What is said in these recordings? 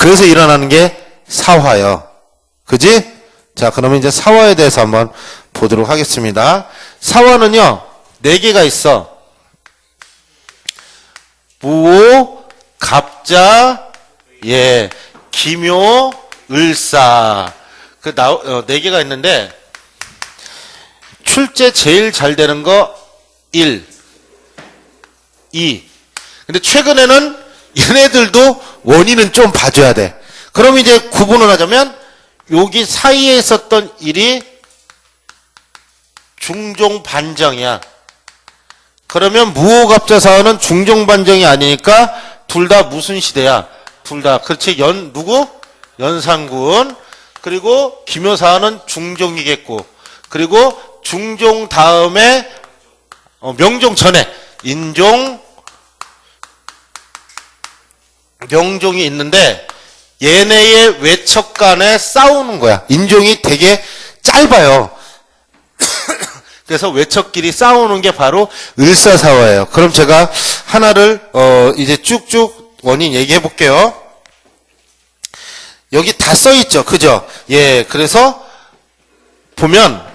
그래서 일어나는 게 사화요. 그지? 자, 그러면 이제 사화에 대해서 한번 보도록 하겠습니다. 사화는요, 네 개가 있어. 무오, 갑자, 예, 기묘, 을사. 그, 나, 어, 네 개가 있는데, 출제 제일 잘 되는 거 1, 2. 근데 최근에는 얘네들도 원인은 좀 봐줘야 돼. 그럼 이제 구분을 하자면 여기 사이에 있었던 일이 중종 반정이야. 그러면 무호갑자사화는 중종 반정이 아니니까 둘 다 무슨 시대야? 둘 다. 그렇지. 연 누구? 연산군. 그리고 기묘사화는 중종이겠고. 그리고 중종 다음에 어, 명종 전에 인종 명종이 있는데 얘네의 외척 간에 싸우는 거야. 인종이 되게 짧아요. 그래서 외척끼리 싸우는 게 바로 을사사화예요. 그럼 제가 하나를 어 이제 쭉쭉 원인 얘기해 볼게요. 여기 다 써 있죠. 그죠? 예. 그래서 보면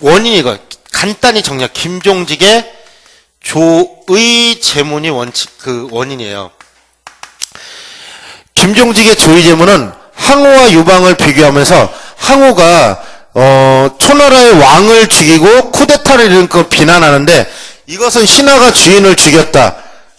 원인이 이거 간단히 정리해. 김종직의 조의 재문이 원칙 그 원인이에요. 김종직의 조의 재문은 항우와 유방을 비교하면서 항우가 어, 초나라의 왕을 죽이고 쿠데타를 일으킨 걸 비난하는데 이것은 신하가 주인을 죽였다.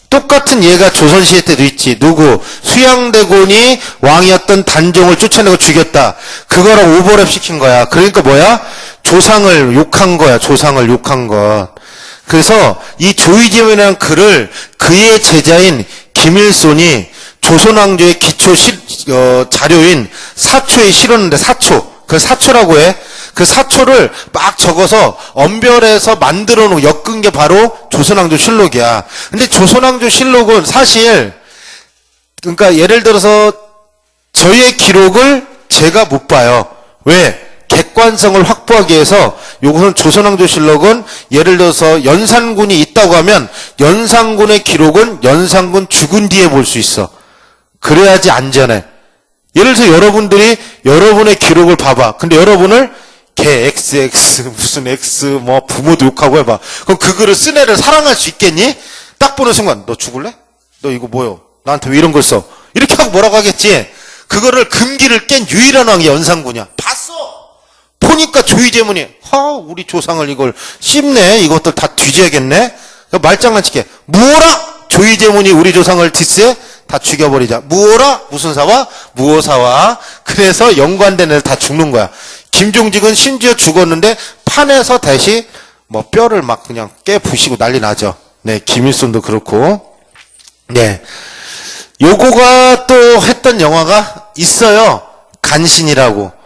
똑같은 예가 조선시대 때도 있지. 누구? 수양대군이 왕이었던 단종을 쫓아내고 죽였다. 그거랑 오버랩 시킨 거야. 그러니까 뭐야? 조상을 욕한 거야. 조상을 욕한 것. 그래서 이 조이지문이라는 글을 그의 제자인 김일손이 조선왕조의 기초 실, 어, 자료인 사초에 실었는데 사초. 그 사초라고 해. 그 사초를 막 적어서 엄별해서 만들어 놓은 엮은 게 바로 조선왕조 실록이야. 근데 조선왕조 실록은 사실 그러니까 예를 들어서 저의 기록을 제가 못 봐요. 왜? 객관성을 확보하기 위해서 요것은 조선왕조실록은 예를 들어서 연산군이 있다고 하면 연산군의 기록은 연산군 죽은 뒤에 볼 수 있어. 그래야지 안전해. 예를 들어서 여러분들이 여러분의 기록을 봐봐. 근데 여러분을 개 XX 무슨 X 뭐 부모도 욕하고 해봐. 그럼 그 글을 쓴 애를 사랑할 수 있겠니? 딱 보는 순간 너 죽을래? 너 이거 뭐요? 나한테 왜 이런 걸 써? 이렇게 하고 뭐라고 하겠지? 그거를 금기를 깬 유일한 왕이 연산군이야. 봤어. 보니까 조이제문이 하 우리 조상을 이걸 씹네. 이것들 다 뒤져야겠네. 말장난치게 무어라 조이제문이 우리 조상을 디스해 다 죽여버리자. 무어라 무슨 사와 무어사와 그래서 연관된 애들 다 죽는 거야. 김종직은 심지어 죽었는데 판에서 다시 뭐 뼈를 막 그냥 깨 부시고 난리 나죠. 네, 김일손도 그렇고. 네. 요거가 또 했던 영화가 있어요. 간신이라고.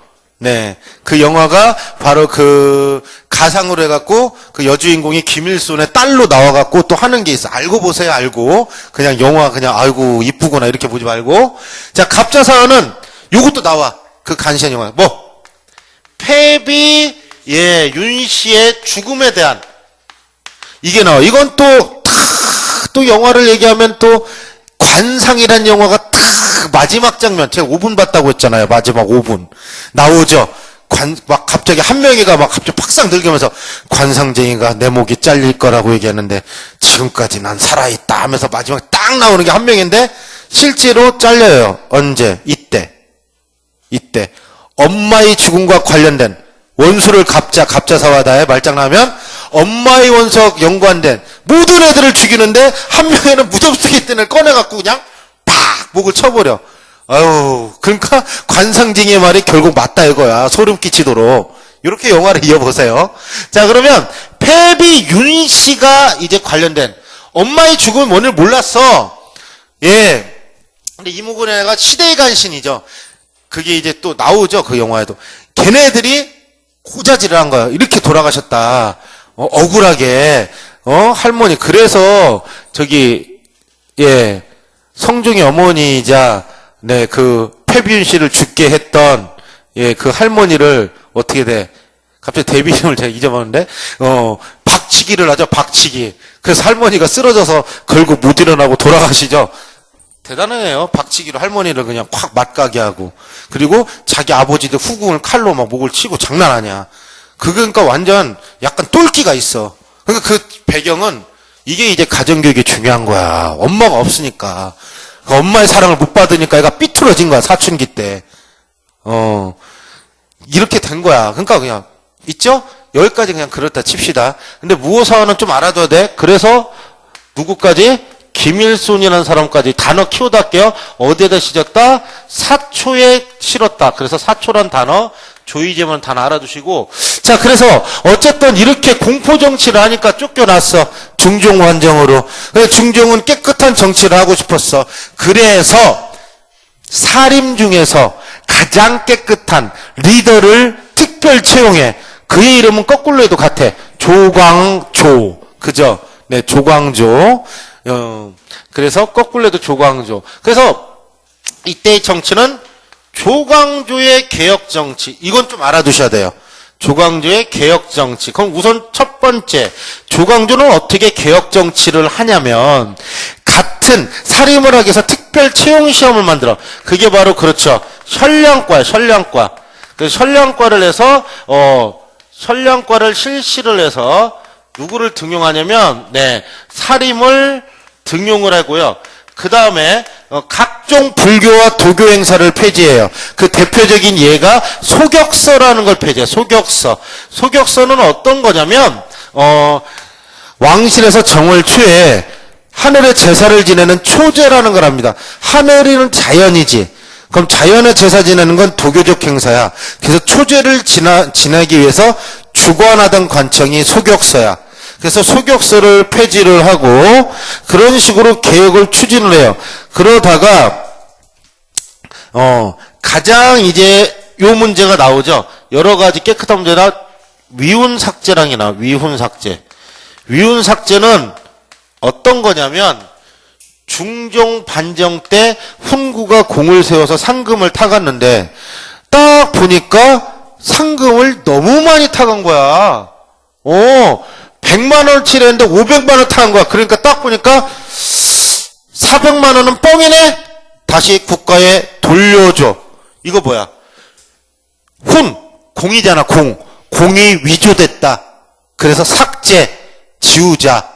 네. 그 영화가 바로 그 가상으로 해갖고 그 여주인공이 김일손의 딸로 나와갖고 또 하는 게 있어. 알고 보세요, 알고. 그냥 영화 그냥 아이고 이쁘구나 이렇게 보지 말고. 자, 갑자사화는 요것도 나와. 그 간신 영화. 뭐? 패비, 예, 윤 씨의 죽음에 대한 이게 나와. 이건 또, 탁, 또 영화를 얘기하면 또 관상이란 영화가 탁 마지막 장면 제가 5분 봤다고 했잖아요. 마지막 5분 나오죠. 관, 막 갑자기 한 명이가 막 갑자기 팍상 들기면서 관상쟁이가 내 목이 잘릴 거라고 얘기하는데 지금까지 난 살아있다 하면서 마지막에 딱 나오는 게 한 명인데 실제로 잘려요. 언제? 이때. 이때. 엄마의 죽음과 관련된 원수를 갑자, 갑자 사와다에 말장나면 엄마의 원석 연관된 모든 애들을 죽이는데 한 명에는 무덤 속에 있던 애를 꺼내갖고 그냥 팍! 목을 쳐버려. 아유, 그러니까 관상징의 말이 결국 맞다 이거야. 소름 끼치도록. 이렇게 영화를 이어보세요. 자, 그러면 패비 윤 씨가 이제 관련된 엄마의 죽음의 원인을 몰랐어. 예. 근데 이무근 애가 시대의 간신이죠. 그게 이제 또 나오죠. 그 영화에도. 걔네들이 고자질을 한 거야. 이렇게 돌아가셨다. 어, 억울하게. 어, 할머니. 그래서 저기 예. 성종의 어머니이자 네, 그 패비윤 씨를 죽게 했던 예, 그 할머니를 어떻게 돼? 갑자기 데뷔 이름을 제가 잊어버렸는데 어, 박치기를 하죠. 박치기. 그래서 할머니가 쓰러져서 결국 못 일어나고 돌아가시죠. 대단해요. 박치기로 할머니를 그냥 확 맞가게 하고. 그리고 자기 아버지들 후궁을 칼로 막 목을 치고 장난 아니야. 그 그러니까 완전 약간 똘끼가 있어. 그러니까 그 배경은 이게 이제 가정교육이 중요한 거야. 엄마가 없으니까. 그 엄마의 사랑을 못 받으니까 애가 삐뚤어진 거야. 사춘기 때. 어. 이렇게 된 거야. 그러니까 그냥 있죠? 여기까지 그냥 그렇다 칩시다. 근데 무호사원은 좀 알아둬야 돼. 그래서 누구까지? 김일손이라는 사람까지 단어 키워다 할게요. 어디에다 시작다? 사초에 실었다. 그래서 사초란 단어, 조이제문 단어 알아두시고. 자, 그래서 어쨌든 이렇게 공포 정치를 하니까 쫓겨났어. 중종 환정으로. 중종은 깨끗한 정치를 하고 싶었어. 그래서 사림 중에서 가장 깨끗한 리더를 특별 채용해. 그의 이름은 거꾸로 해도 같아. 조광조. 그죠? 네, 조광조. 어, 그래서 거꾸로 해도 조광조. 그래서 이때의 정치는 조광조의 개혁 정치. 이건 좀 알아두셔야 돼요. 조광조의 개혁 정치. 그럼 우선 첫 번째, 조광조는 어떻게 개혁 정치를 하냐면, 같은 사림을 하기 위해서 특별 채용 시험을 만들어. 그게 바로 그렇죠. 현량과야, 현량과. 그 현량과를 해서, 어, 현량과를 실시를 해서, 누구를 등용하냐면, 네, 사림을 등용을 하고요. 그 다음에 어, 각종 불교와 도교 행사를 폐지해요. 그 대표적인 예가 소격서라는 걸 폐지해요. 소격서. 소격서는 어떤 거냐면 어, 왕실에서 정월 초에 하늘의 제사를 지내는 초제라는 걸 합니다. 하늘이는 자연이지. 그럼 자연의 제사 지내는 건 도교적 행사야. 그래서 초제를 지나, 지나기 위해서 주관하던 관청이 소격서야. 그래서 소격서를 폐지를 하고 그런 식으로 개혁을 추진을 해요. 그러다가 어 가장 이제 요 문제가 나오죠. 여러 가지 깨끗한 문제나 위훈 삭제랑이나 위훈 삭제. 위훈 삭제는 어떤 거냐면 중종 반정 때 훈구가 공을 세워서 상금을 타갔는데 딱 보니까 상금을 너무 많이 타간 거야. 어, 100만 원을 치랬는데 500만 원 타간 거야. 그러니까 딱 보니까 400만 원은 뻥이네? 다시 국가에 돌려줘. 이거 뭐야? 훈, 공이잖아, 공. 공이 위조됐다. 그래서 삭제, 지우자.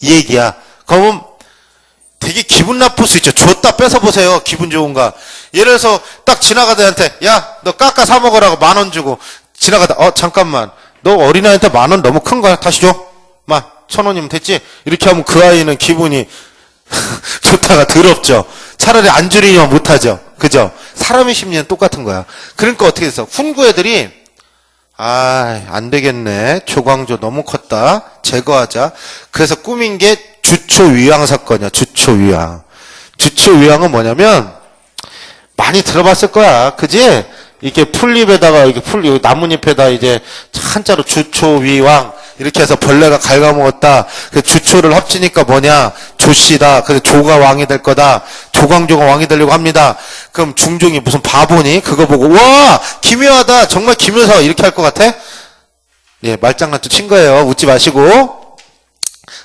이 얘기야. 그러면 되게 기분 나쁠 수 있죠. 줬다 뺏어 보세요. 기분 좋은가. 예를 들어서 딱 지나가다 한테, 야, 너 깎아 사 먹으라고 만 원 주고, 지나가다, 어, 잠깐만. 너 어린아이한테 만 원 너무 큰 거야. 다시 줘. 마, 천 원이면 됐지? 이렇게 하면 그 아이는 기분이 좋다가 더럽죠. 차라리 안 줄이면 못하죠. 그죠? 사람의 심리는 똑같은 거야. 그러니까 어떻게 됐어? 훈구 애들이 아, 안 되겠네. 조광조 너무 컸다. 제거하자. 그래서 꾸민 게 주초위왕 사건이야. 주초위왕. 주초위왕은 뭐냐면 많이 들어봤을 거야. 그지? 이게 풀잎에다가 이게 풀 나뭇잎에다 이제 한자로 주초위왕 이렇게 해서 벌레가 갉아먹었다. 그 주초를 합치니까 뭐냐? 조씨다. 그래서 조가 왕이 될 거다. 조광조가 왕이 되려고 합니다. 그럼 중종이 무슨 바보니? 그거 보고 와 기묘하다. 정말 기묘사 이렇게 할 것 같아? 예 말장난 좀친 거예요. 웃지 마시고.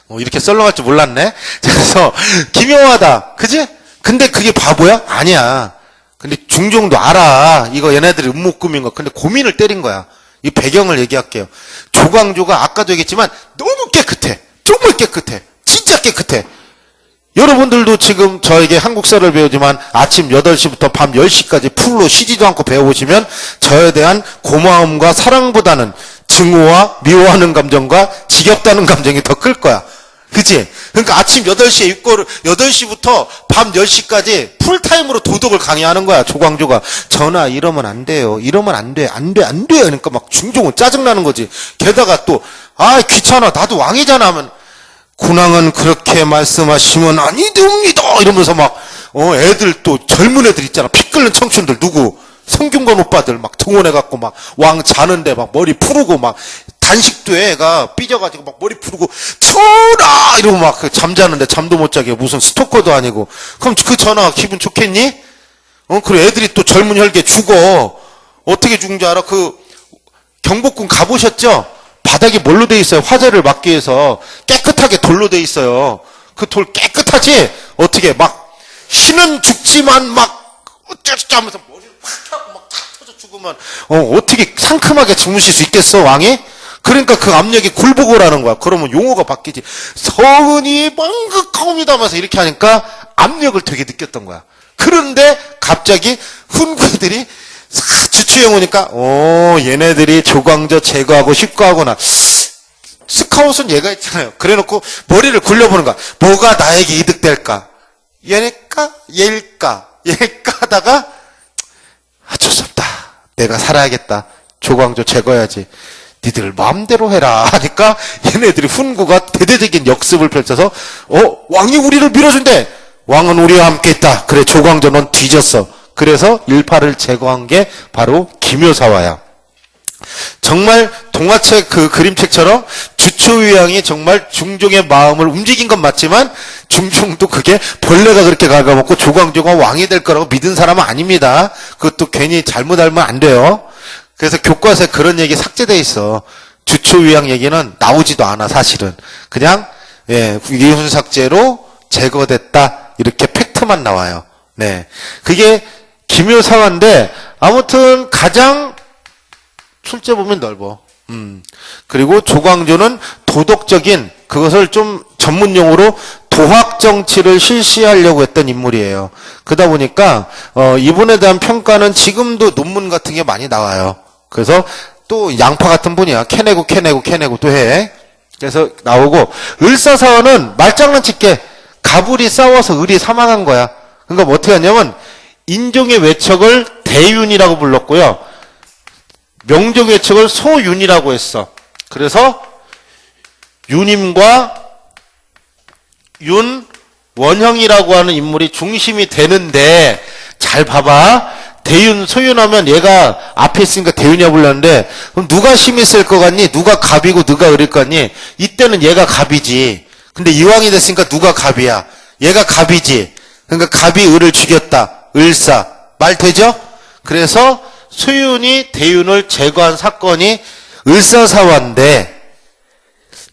어, 이렇게 썰렁할 줄 몰랐네. 그래서 기묘하다. 그지? 근데 그게 바보야? 아니야. 근데 중종도 알아. 이거 얘네들이 음모 꾸민 거. 근데 고민을 때린 거야. 이 배경을 얘기할게요. 조광조가 아까도 얘기했지만 너무 깨끗해. 정말 깨끗해. 진짜 깨끗해. 여러분들도 지금 저에게 한국사를 배우지만 아침 8시부터 밤 10시까지 풀로 쉬지도 않고 배워보시면 저에 대한 고마움과 사랑보다는 증오와 미워하는 감정과 지겹다는 감정이 더 클 거야. 그치? 그러니까 아침 8시에 입고를, 8시부터 밤 10시까지 풀타임으로 도덕을 강의하는 거야, 조광조가. 전하, 이러면 안 돼요. 이러면 안 돼. 안 돼, 안 돼. 그러니까 막 중종은 짜증나는 거지. 게다가 또, 아, 귀찮아. 나도 왕이잖아. 하면, 군왕은 그렇게 말씀하시면 아니 됩니다. 이러면서 막, 어, 애들 또 젊은 애들 있잖아. 피 끓는 청춘들 누구? 성균관 오빠들 막 등원해 갖고 막 왕 자는데 막 머리 푸르고 막 단식도 해, 애가 삐져가지고 막 머리 푸르고 전화 이러고 막그 잠자는데 잠도 못 자게 무슨 스토커도 아니고 그럼 그 전화 기분 좋겠니? 어 그래 애들이 또 젊은 혈기에 죽어 어떻게 죽은지 알아? 그 경복궁 가보셨죠? 바닥이 뭘로 돼 있어요? 화재를 막기 위해서 깨끗하게 돌로 돼 있어요. 그 돌 깨끗하지? 어떻게 막 신은 죽지만 막 어쩌저쩌 하면서 머리를 확 하고 막다 터져 죽으면 어, 어떻게 상큼하게 주무실 수 있겠어 왕이? 그러니까 그 압력이 굴복을 거야. 그러면 용어가 바뀌지. 서은이 하면서 이렇게 하니까 압력을 되게 느꼈던 거야. 그런데 갑자기 훈구들이 싹 주추해 오니까 오 얘네들이 조광조 제거하고 식구하거나 스카웃은 얘가 했잖아요. 그래놓고 머리를 굴려보는 거야. 뭐가 나에게 이득될까? 얘일까? 얘일까? 얘일까? 하다가 어쩔 수 없다. 내가 살아야겠다. 조광조 제거해야지. 니들 마음대로 해라. 하니까 얘네들이 훈구가 대대적인 역습을 펼쳐서 어? 왕이 우리를 밀어준대. 왕은 우리와 함께 있다. 그래 조광조 넌 뒤졌어. 그래서 일파를 제거한 게 바로 김효사와야. 정말 동화책 그 그림책처럼 주초위왕이 정말 중종의 마음을 움직인 건 맞지만 중종도 그게 벌레가 그렇게 갉아먹고 조광조가 왕이 될 거라고 믿은 사람은 아닙니다. 그것도 괜히 잘못 알면 안 돼요. 그래서 교과서에 그런 얘기 삭제돼 있어. 주초위왕 얘기는 나오지도 않아 사실은. 그냥 예, 이훈삭제로 제거됐다 이렇게 팩트만 나와요. 네, 그게 김효사화인데 아무튼 가장 출제 보면 넓어. 음. 그리고 조광조는 도덕적인 그것을 좀 전문 용어로 도학 정치를 실시하려고 했던 인물이에요. 그러다 보니까 어, 이분에 대한 평가는 지금도 논문 같은 게 많이 나와요. 그래서 또 양파 같은 분이야. 캐내고 캐내고 캐내고 또 해. 그래서 나오고 을사사화는 말장난 칠게 가불이 싸워서 을이 사망한 거야. 그러니까 뭐 어떻게 하냐면 인종의 외척을 대윤이라고 불렀고요. 명종의 측을 소윤이라고 했어. 그래서 윤임과 윤원형이라고 하는 인물이 중심이 되는데 잘 봐봐. 대윤 소윤하면 얘가 앞에 있으니까 대윤이라 불렀는데 그럼 누가 힘이 쓸것 같니? 누가 갑이고 누가 을일 것 같니? 이때는 얘가 갑이지. 근데 이왕이 됐으니까 누가 갑이야? 얘가 갑이지. 그러니까 갑이 을을 죽였다. 을사. 말 되죠? 그래서 수윤이 대윤을 제거한 사건이 을사사화인데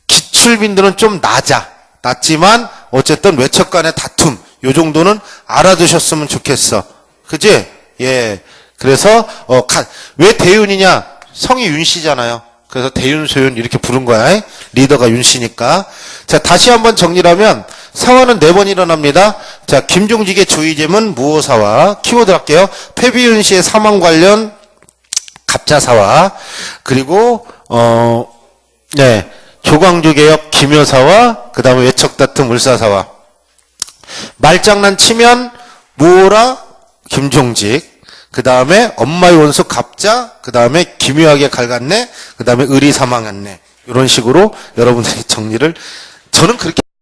기출빈들은 좀 낮아. 낮지만 어쨌든 외척 간의 다툼 요 정도는 알아두셨으면 좋겠어. 그지? 예. 그래서 어, 가- 왜 대윤이냐? 성이 윤씨잖아요. 그래서 대윤, 소윤 이렇게 부른 거야. 에? 리더가 윤씨니까. 자, 다시 한번 정리하면 사화는 네 번 일어납니다. 자, 김종직의 주의잼은 무호사화. 키워드 할게요. 패비윤 씨의 사망 관련 갑자사화. 그리고 어, 네. 조광조 개혁 김여사와 그 다음에 외척 다툼 을사사화. 말장난 치면 무호라 김종직. 그 다음에 엄마의 원수 갑자. 그 다음에 기묘하게 갈갔네. 그 다음에 을이 사망했네. 이런 식으로 여러분들이 정리를 저는 그렇게